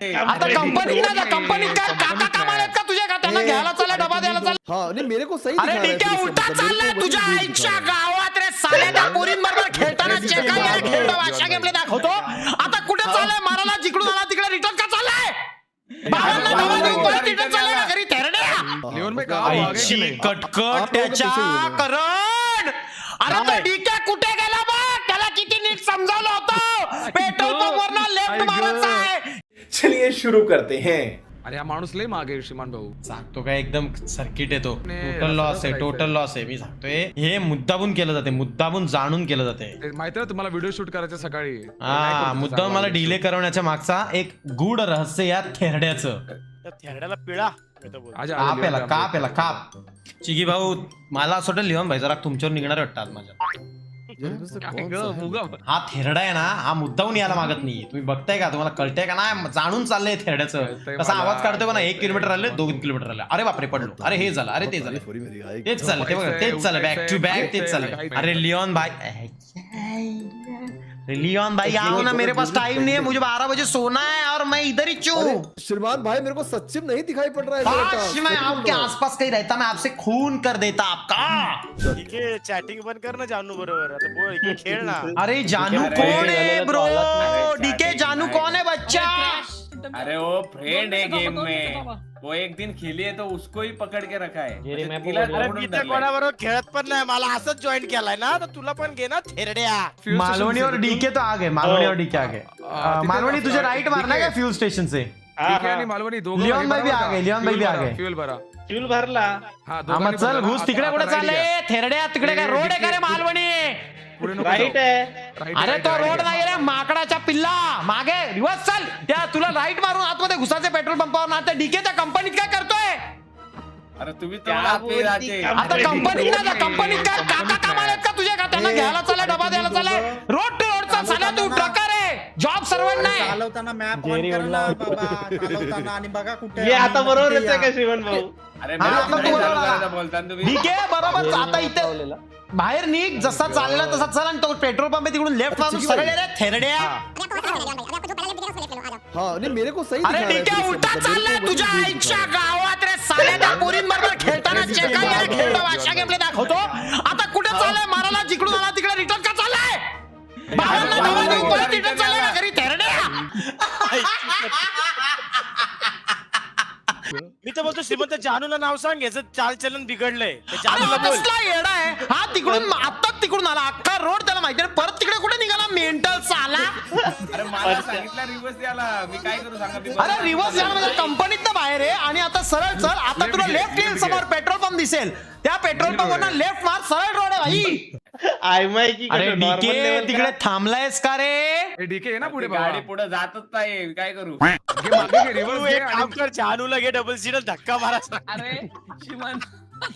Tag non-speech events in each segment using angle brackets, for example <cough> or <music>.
आता कंपनीत नाही कंपनीत काय काका कामाला आहेत का तुझ्या? का त्यांना घ्यायला चालला डबा द्यायला चालला हाँ नहीं मेरे को सही अरे दिखा रहा है ठीक आहे उलटा चाललाय तुझ्या आईच्या. गावात रे साल्या त्या पोरींबरोबर <laughs> खेळताना चेका गेला खेळतो अशा गेमले दाखवतो. आता कुठे चाललाय? मारायला जिकडून आला तिकडे रिटर्न का चाललाय? भावांना डबा देऊन परत रिटर्न चाललाय का घरी? थेरड्या? लिओन भाई कहा वो आगे की आईची नहीं कटकट त्याच्या करण! अरे तो डीके कुठे गेला बघ त्याला किती नीट समजावलं होतं. पेट्रोल पंप वरनं लेफ्ट मारायचा. चलिए शुरू करते हैं। अरे हा माणूस लय मागे श्रीमान भाऊ. सांगतो काय एकदम सर्किट येतो. टोटल लॉस आहे. टोटल लॉस आहे. मी सांगतोय हे मुद्दामून केलं जाते मुद्दामून जाणून केलं जाते. ते माहिती ना तुम्हाला व्हिडिओ शूट करायचा सकाळी? हा मुद्दाम मला डिले करवण्याच्या मागचा एक गूढ रहस्य या थेरड्याचं. थेरड्याला पिळा मी तर बोलतो. आज आले काप याला काप याला काप. चिगी भाऊ मला असं वाटतं लिहून भाई जरा तुमच्यावर निघणार वाटतं आज माझ्या. हा? थेरडा आहे ना हा मुद्दाहून यायला मागत नाहीये. तुम्ही बघताय का? तुम्हाला कळतंय का? नाही जाणून चाललंय थेरड्याचं. कसा. आवाज काढतोय का ना एक किलोमीटर आले दोन किलोमीटर आले. अरे बापरे पडलो. अरे हे झालं अरे ते झालं. तेच चाललं ते बघा तेच चाललं बॅक टू बॅक तेच चाललंय अरे लिओन भाई अरे लिओन भाई आओ ना मेरे पास टाइम नहीं है। मुझे बारह बजे सोना है। मैं इधर ही चू श्रीमान भाई मेरे को सचिव में नहीं दिखाई पड़ रहा है मेरा काश मैं आपके हूँ। आसपास कहीं रहता मैं आपसे खून कर देता आपका। चैटिंग बंद करना जानू बरोबर <laughs> खेलना बोल इकडे अरे जानू कौन है ब्रो डीके जानू कौन है बच्चा? अरे वो फ्रेंड है गेम में। वो एक दिन खेली है तो उसको ही पकड़ के रखा है। अरे मी तर. कोणाबरोबर खेळत पण नाही मला असंच जॉईन केलाय ना तर तुला पण घे ना थेरड्या. Fuel मालवणी station और से डीके तो आ गए मालवणी और डीके आ गए आ, तिथे मालवणी तुझे मारना DK क्या फ्यूल स्टेशन से? आणि मालवणी दोघं लिओन भाई भी आ गए, लिओन भाई भी आ गए. फ्युल भरा. फ्यूल भरला. हा हा मग चल. घुस तिकडे कुठे चालले. थेरड्या तिकडे काय हे रोड आहे का रे मालवणी? पुढे नको राईट जाऊ. आहे. Right, अरे right, तो रोड right. नाही रे माकडाच्या पिल्ला. मागे रिवर्स चल. त्या तुला राईट मारून आतमध्ये घुसाचे पेट्रोल पंपावर. ना डीके त्या कंपनीत काय करतोय? अरे तुम्ही तर मला पे राहते. आता कंपनीत नाही कंपनीत काय काका कामाला आहेत का तुझ्या का त्यांना घ्यायला चालला डबा द्यायला चाललाय रोड टू रोडचा चालला तू ट्रकर आहे. जॉब सर्वंट नाही चालवताना मॅप ऑन करा ना बाबा. चालवताना आणि बघा कुठे हे आता बरोबरच आहे या. का श्रीमन भाऊ? अरे हा, आता तू चालू बोला. बोलताना तुम्ही. आहे बरोबर आता इथे बाहेर निघ जसा चालला तसा चल आणि तो पेट्रोल पंप आहे तिकडून लेफ्ट मारून सरळ रे थेरड्या. हाँ. नहीं मेरे को सही अरे है ठीक उलटा वही तुझ्या आईच्या है. गावात रे साल्या त्या पोरींबरोबर खेळताना चेका गेला खेळतो अशा गेमले दाखवतो. आता कुठे चाललाय? मारायला जिकडून आला तिकडे रिटर्न का चाललाय? देऊन परत रिटर्न चाललाय का घरी थेरड्या तर बोलतो श्रीमंत जानूला नाव सांग याचं चालचलन बिघडलंय. अरे जानूला हा बोल. कसला येडा आहे? हा तिकडून आत्ताच तिकडून आला. अख्खा रोड त्याला माहिती परत तिकडे कुठे निघाला? मेंटल चाला अरे मला सांगितलं रिवर्स द्यायला. मी काय करू सांगा मी अरे रिवर्स म्हणजे कंपनीत बाहेर आहे. आणि आता सरळ चल आता तुला लेफ्ट येईल समोर पेट्रोल पंप दिसेल. त्या पेट्रोल पंप लेफ्ट मार सरळ रोड आहे भाई. आय माय की अरे कसं normal डीके level तिकडे का? थांबलायस का रे? हे डीके आहे ना पुढे गाडी. पुढे जातच नाही काय करू? घे मागे घे, तू reverse घे एक काम आणि- कर जानूला घे डबल सीटर धक्का मारा अरे श्रीमान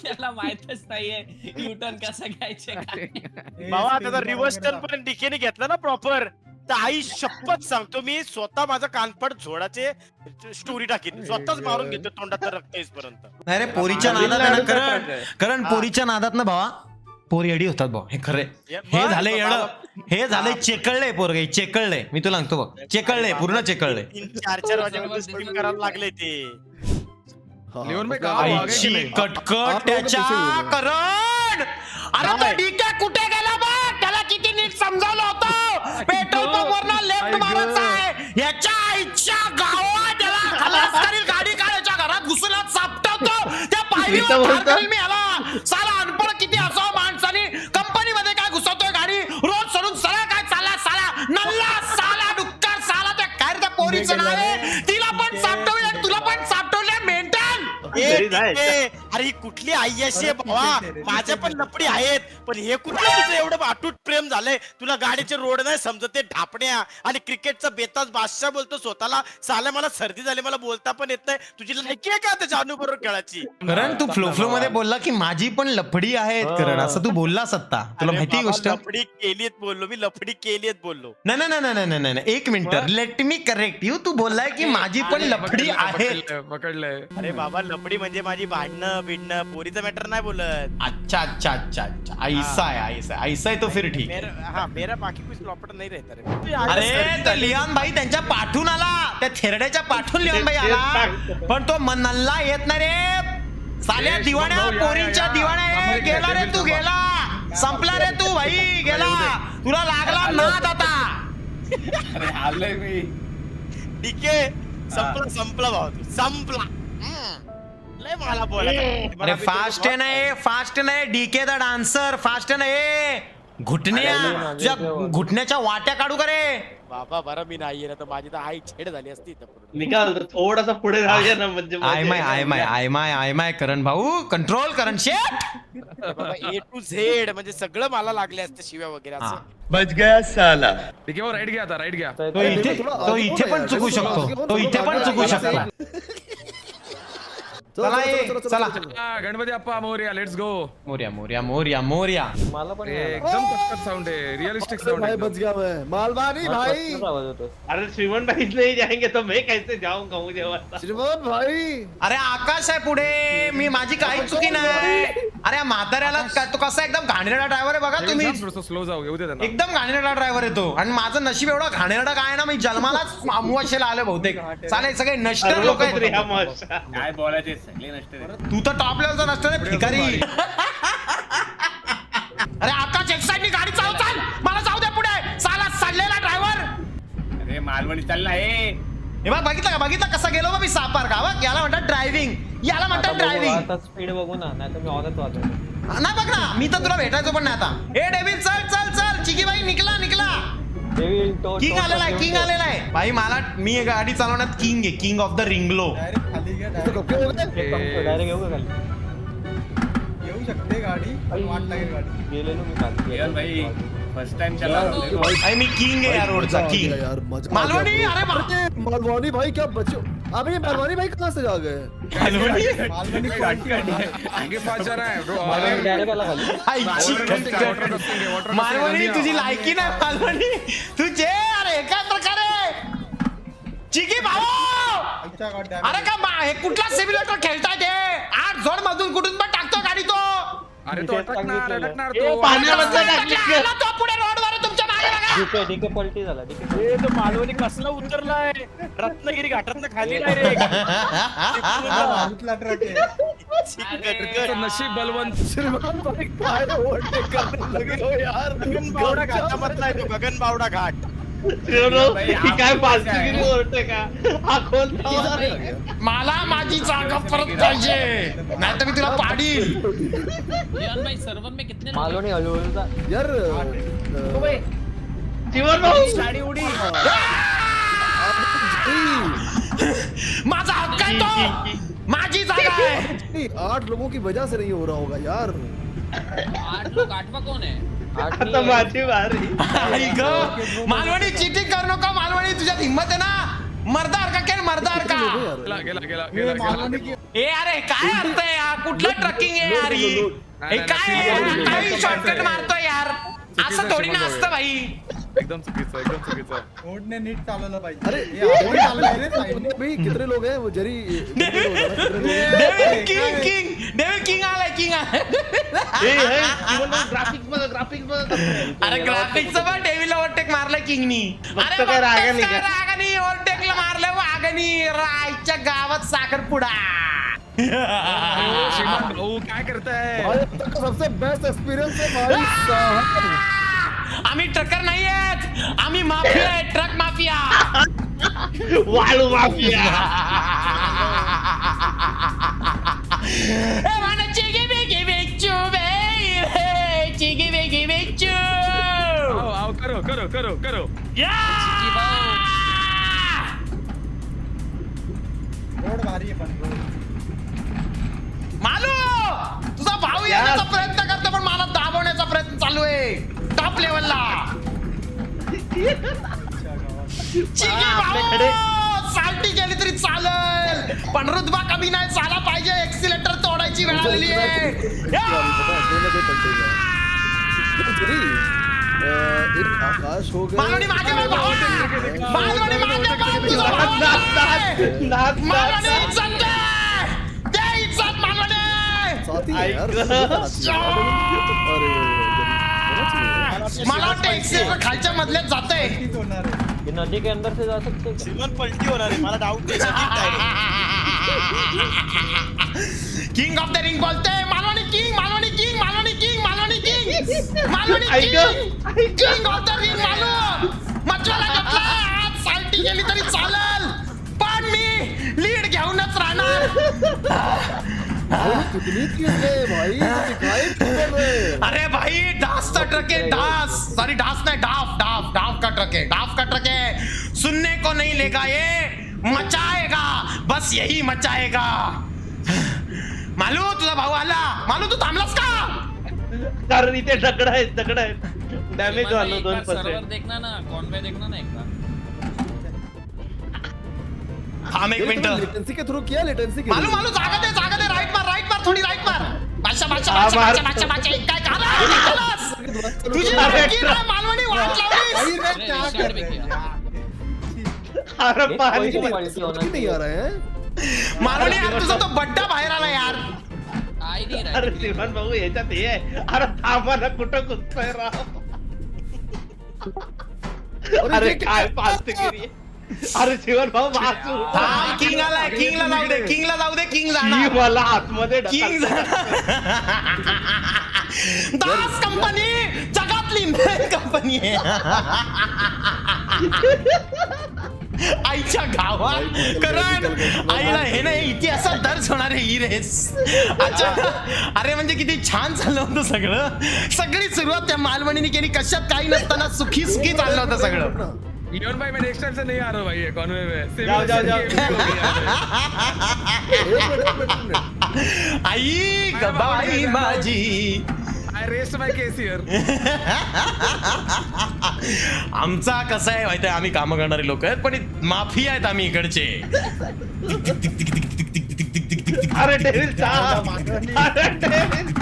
त्याला माहितच नाहीये युटर्न कसं घ्यायचे. बाबा त्याचा रिव्हर्स टर्न पण डीकेने घेतला ना प्रॉपर तर आई शपथ सांगतो मी स्वतः माझा कानफड झोडाचे स्टोरी टाकीन. स्वतःच मारून घेतो तोंडात रक्त येईपर्यंत. नाही रे पोरीच्या नादात आहे ना करण करण पोरीच्या नादात ना भावा पोरी अडी होतात भाऊ हे खरे हे हे झाले येड. हे झाले चेकळले पोरगे. चेकळले मी तुला सांगतो बघ. चेकळले पूर्ण चेकळले तीन चार चार वाजेपर्यंत स्ट्रीम करायला लागले ते. हाँ, लिओन भाई कहा वो आगे की आईची नहीं? कटकट त्याच्या करण! अरे तो डीके कुठे गेला बघ त्याला किती नीट समजावलं होतं पेट्रोल पंप वरनं लेफ्ट. मारायचा आहे याच्या आईच्या गावात त्याला खलास <laughs> करील गाडी काढायच्या घरात घुसून सापटवतो त्या मी तर पायरीवर ठार बोलतो. करील मी याला साला ए, Very nice. ए, अरे ही कुठली आई अशी आहे भावा माझ्या पण लपडी आहेत. पण हे कुठलं तुझं एवढं अटूट प्रेम झालंय? तुला गाडीचे रोड नाही समजत ते ढापण्या आणि क्रिकेटचा बेताज बादशाह बोलतो स्वतःला. साल्या मला सर्दी झाली मला बोलता पण येत नाही. तुझी लायकी आहे का त्याच्या बरोबर खेळाची करण तू फ्लो फ्लो मध्ये बोलला की माझी पण लफडी आहेत करण. असं तू बोललास आता तुला माहिती आहे गोष्ट? लफडी केलीत बोललो मी लफडी केलीत बोललो. नाही नाही नाही नाही नाही नाही एक minute. Let me correct you तू बोललाय की माझी पण लफडी आहे पकडलंय. अरे बाबा लफडी म्हणजे माझी भांडणं बिडणं पोरीचं मॅटर नाही बोलत. अच्छा अच्छा अच्छा अच्छा. ऐसा आहे ऐसा आहे. ऐसा आहे तो फिर ठीक मेरा हा मेरा बाकी कुछ लॉपट नाही रहता रे. अरे तो लियान भाई त्यांच्या पाठून आला. त्या थेरड्याच्या पाठून लिहून भाई आला. पण तो मन- नल्ला येत नाही रे. साल्या दिवाण्या या, पोरींच्या या, या. दिवाण्या गेला रे तू थांबा. गेला. संपला रे तू भाई गेला. तुला लागला नाद आता. अरे आलोय मी. डीके संपला संपला भाऊ तू. संपला. लय मला बोलायचं. अरे फास्ट आहे नाही फास्ट नाही डीके द डान्सर फास्ट नाही घुटण्या तुझ्या घुटण्याच्या वाट्या काढू का रे? बाबा बरं मी नाहीये ना तर माझी तर आई छेड झाली असती इथं पूर्ण. निकाल थोडासा पुढे जाऊया ना म्हणजे आय माय आय माय आय माय आय माय करण भाऊ कंट्रोल करण शेट बाबा ए टू झेड म्हणजे सगळं मला लागले असते शिव्या वगैरे असं. ठीक आहे राईट घ्या आता राईट घ्या. तो इथे तो इथे पण चुकू शकतो. तो इथे पण चुकू शकता. चला, चला ये. हा, गणपती अप्पा मोर्या लेट्स गो मोर्या मोर्या मोर्या मोर्या. एकदम कटकट साऊंड आहे. रिअलिस्टिक अरे साऊंड भाई बच गया मैं मालवानी भाई. अरे श्रीमन भाई नहीं जाएंगे तो मैं कैसे जाऊंगा मुझे बता श्रीमान भाई. अरे आकाश आहे पुढे. मी माझी काही चुकी नाही. अरे या म्हाताऱ्याला का- तो कसा एकदम घाणेरडा ड्रायव्हर आहे बघा तुम्ही. थोडस स्लो जाऊ येऊ दे त्यांना. एकदम घाणेरडा ड्रायव्हर आहे तो. आणि माझं नशीब एवढा घाणेरडा काय आहे ना मी जन्मालाच अमुवाशेला आले बहुतेक. चालेल सगळे नष्टर लोक आहेत. सर्वपुत्री काय बोलायचे सगळे. तू तर टॉप लेवलचा नसतो रे भिकारी. अरे आकाश एक साईडनी गाडी चालव चाल. मला जाऊ दे पुढे. साला चाललेला ड्रायव्हर अरे मालवणी चालला हे बघ बघितलं का? बघितलं कसं गेलो बा मी सापार का बघ याला म्हणतात ड्रायव्हिंग याला म्हणतात ड्रायव्हिंग स्पीड बघू ना नाही तर मी ऑनच वाजवतो. नाही बघ ना मी तर तुला भेटायचो पण नाही आता. ए डेव्हिड चल चल चल. चिकी बाई निकला. निकला किंग आलेला आहे किंग आलेला आहे. भाई मला मी हे गाडी चालवण्यात किंग आहे किंग ऑफ द रिंगलो तो कब के हो गए डायरेक्ट येऊ का खाली direct येऊ शकते गाडी पण वाट लागेल गाडी गेलेलो मी खाली रिअल भाई फर्स्ट टाइम चला भाई मी किंग आहे या रोडचा किंग यार मजा आ गया मालवणी bro. अरे मा- अरे मालवानी भाई क्या बच्चे अबे ये मालवानी भाई कहाँ से आ गए मालवणी मालवणी गाडी आगे पाच जण आहे bro. डायरेक्ट आला खाली आईची Water casting, कटकट. water casting आहे, water casting मालवणी आहे. तुझी लायकी नाही मालवणी तुझे अरे काय प्रकारे चिकी भाऊ आईच्या गाडी अरे का मा- हे कुठला सिम्युलेटर खेळताय ते? आठ झोड मधून कुठून पण टाकतो गाडी तो अरे तो अटकणार अटकणार तो. पाण्यामध्ये अरे टाकली कसला आला तो पुढे रोडवर तुमच्या मागे बघा. डीके डीके पलटी झाला डीके तो मालवणी कसला उतरलाय? रत्नागिरी घाटात खाली डायरेक्ट नशीब बलवंत. हो गगन बावडा घाटामधला आहे तो गगन बावडा घाट. काय का? हा कोणता? मला माझी जागा परत पाहिजे. नाही तर मी तुला पाडील. रियान भाई सर्वर में कितने लोग? मालवणी हळूहळू जा यार अ, जीवन भाऊ. साडी उडी. माझा हक्क आहे तो. माझी जागा आहे. आठ लोगों की वजह से नहीं हो रहा होगा यार. आठ लोग आठवा कौन है आठ आता. माझी वारी. आई ग <laughs> मालवणी चिटिंग करू नका मालवणी तुझ्यात हिंमत आहे ना? मर्दार का केन मर्दार का? गेला गेला गेला गेला मालवणी गेला. की ए अरे काय अर्थ आहे यार? कुठलं ट्रकिंग आहे यार ही? हे काय आहे यार? काही शॉर्टकट मारतोय यार. असं थोडी ना असतं भाई एकदम चुकीचं एकदम चुकीचं. रोडने नीट चालवलं पाहिजे अरे हे रे साईडने. भाई कितने लोग हैं वो जरी <laughs> डेव्हिड किंग किंग. अरे ग्राफिक्सचं पण ओव्हरटेक मारलं किंगनी अरे काय रागाने बघतोस का? का रागाने ओव्हरटेकला मारलं वागणी रायच्या गावात साखरपुडा श्रीमान भाऊ काय करताय? भाई अब तक का सबसे बेस्ट एक्सपीरियंस है भाई साहब आम्ही ट्रकर नाही आहेत आम्ही माफिया आहे ट्रक माफिया वाळू माफिया ए, रोड भारी आहे पण रोड. मालू तुझा भाऊ येण्याचा प्रयत्न करतो पण मला दाबवण्याचा प्रयत्न चालू आहे. टॉप लेवलला साल्टी गेली तरी चालेल. पण रुतबा कमी नाही झाला पाहिजे. एक्सिलेटर तोडायची वेळ आलेली आहे. एक आकाश हो गए मालवणी मागे बघ भावा. मालवणी मागे बघ, तुझा आहे. नाच मालवणी इज्जत दे. दे इज्जत मालवणी साथी है यार ऐक. समझना चाहिए। अरे। मला वाटतं खालच्या मधल्यात जातंय तीच होणार आहे ये नदी के अंदर से जा सकते हैं क्या? श्रीमंत पलटी होणार आहे मला डाऊट नाही. किंग ऑफ द रिंग बोलते मालवणी किंग मालवणी किंग मालवणी गेली तरी चालेल. पण मी लीड घेऊनच राहणार? अरे भाई डास का ट्रक है डास. सॉरी डास नहीं डाफ डाफ डाफ का ट्रक है डाफ का ट्रक. है सुनने को नहीं लेगा ये मचाएगा. बस यही मचाएगा. मालू तुझा भाऊ आला. मालू तू थांबलास का? कारण इथे दगड आहेत दगड आहेत. डॅमेज झालो दोन सर्वर पर्सेंट देखना ना कॉन्वे देखना ना एकदा. थांब एक मिनिट. लेटेंसी के थ्रू किया लेटेंसी के मालू मालू जागा दे जागा दे राईट मार राईट मार थोडी राईट मार. बादशा बादशा हा, बादशा मार. बादशा बादशा बादशा काय झालं तुझी मालवणी वाट क्या कर रहे. हैं अरे पाणी नहीं आ. रहे हैं। मालवणी यार तुझा तो बड्डा बाहेर आला यार. आई नाही अरे. श्रीमंत भाऊ याच्यात हे आहे. अरे थांबा ना कुठं घुसतोय राव? अरे काय पालतगिरी अरे शिवन भाऊ वाचू. थांब किंग आलाय किंगला जाऊ दे किंगला जाऊ दे किंग ही जाणार मला आतमध्ये किंग. दास कंपनी जगातली मेन कंपनी आहे. <laughs> आईच्या गावात. कारण आईला हे नाही इतिहासात दर्ज होणार ही रेस. अच्छा. अरे म्हणजे किती छान चाललं होतं सगळं. सगळी सुरुवात त्या मालवणीने केली. कशात काही नसताना सुखी सुखी चाललं होतं सगळं. लियोन भाई मैं नेक्स्ट टाइम से नहीं आ रहा भाई ये कॉन्वे में. जाओ, जाओ, जाओ. <laughs> आई गबाई माझी. आई रेस्ट माय केस हियर आमचा कसा आहे माहिती आहे? आम्ही कामं करणारे लोक आहेत पण माफी आहेत आम्ही इकडचे. अरे <laughs> डेव्हिल अरे डेव्हिल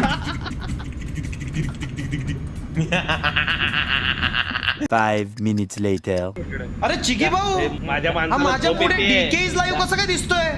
अरे चिकी भाऊ माझ्या हा माणसाला माझ्या झोप पुढे येतेय. डीकेज लाईव्ह कसं काय दिसतोय?